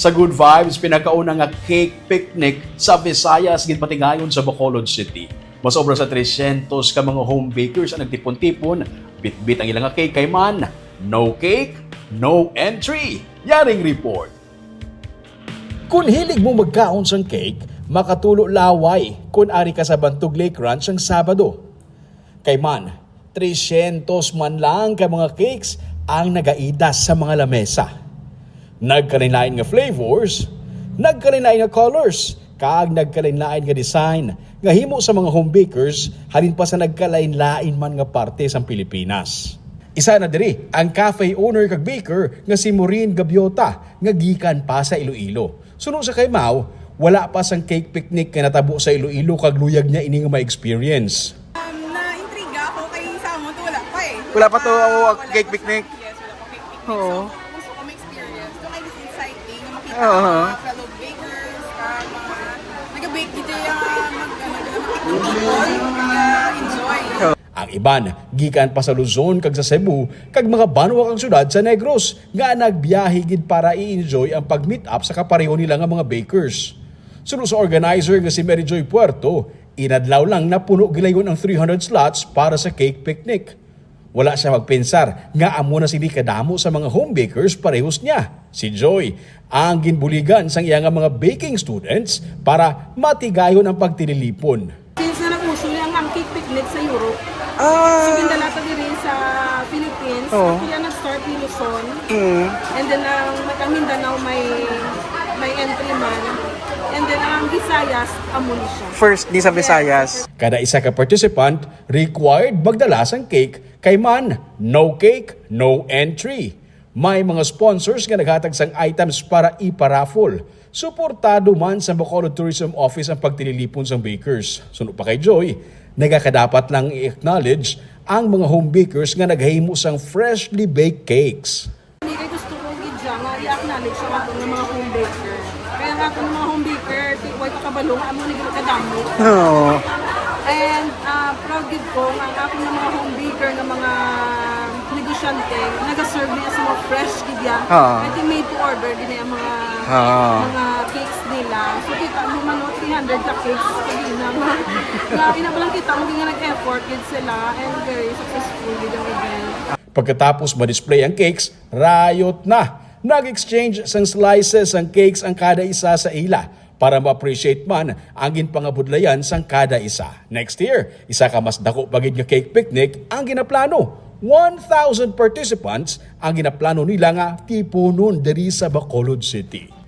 Sa Good Vibes, pinakauna nga cake picnic sa Visayas, gid patigayon sa Bacolod City. Mas sobra sa 300 ka mga home bakers ang nagtipon-tipon, bit-bit ang ilang cake kay man. No cake, no entry. Yaring report. Kung hilig mo magkaon sang cake, makatulo laway kung ari ka sa Bantog Lake Ranch ang Sabado. Kay man, 300 man lang ka mga cakes ang nagaidas sa mga lamesa. Nagkalinlain nga flavors, nagkalinlain nga colors, kag nagkalinlain nga design nga himo sa mga home bakers halin pa sa nagkalain-lain man nga parte sa Pilipinas. Isa na diri ang cafe owner kag baker nga si Maureen Gabiota nga gikan pa sa Iloilo. Suno sa kay Mau, wala pa sang cake picnic nga natabo sa Iloilo kag luyag niya ini nga ma-experience. Um, na-intriga ako kay Samo to wala pa eh. Wala pa to, Wala cake picnic? Yes, wala pa cake picnic. Oo. So, Oo. ang mga fellow bakers, ah, mga nag-bake dito yung mag, ano, mga people, kaya enjoy. Ang iban, gikan pa sa Luzon kag sa Cebu, kag mga banwa kang syudad sa Negros, nga nagbiyahe gid para i-enjoy ang pag-meet up sa kapareho nila nga mga bakers. Sunod sa organizer nga si Mary Joy Puerto, inadlaw lang na puno gilayon ang 300 slots para sa cake picnic. Wala siya magpensar nga amo na sili kadamo sa mga home bakers parehos niya. Si Joy, ang ginbuligan sang iya nga mga baking students para matigayon ang pagtililipon. Since na nag-uso ang ang cake picnic sa Europe, so Ah, gindala ta diri sa Philippines, Oo. kaya nag-start ni Luzon, mm, and then ang ang Mindanao may may entry man, and then ang Visayas, amo ni siya. first di sa Visayas. Kada isa ka participant required magdala sang cake kay man no cake, no entry. May mga sponsors nga naghatag sang items para iparaffle. Suportado man sa Bacolod Tourism Office ang pagtililipon sang bakers. Suno pa kay Joy, nagakadapat lang i-acknowledge ang mga home bakers nga naghahimo sang freshly baked cakes. Hindi kay gusto ko gidya nga i-acknowledge sa ng mga home baker. Kaya nga ako ng mga home baker, tiway pa kabalong, amo ni gid kadamo. Oo. And uh, proud gid ko ang ako ng mga home baker ng mga negosyante, nag-serve niya sa mga fresh gid yan. Ah. I think made to order din ang mga Ah. mga cakes nila. So kita mo man no, 300 ka cakes kaya na nga. Nga ina pa lang kita mo nga nag-effort gid sila and very successful gid ang event. Pagkatapos ma-display ang cakes, rayot na. Nag-exchange sang slices ang cakes ang kada isa sa ila para ma-appreciate man ang ginpangabudlayan sang kada isa. Next year, isa ka mas dako pagid nga cake picnic ang ginaplano. 1,000 participants ang ginaplano nila nga tipunon diri sa Bacolod City.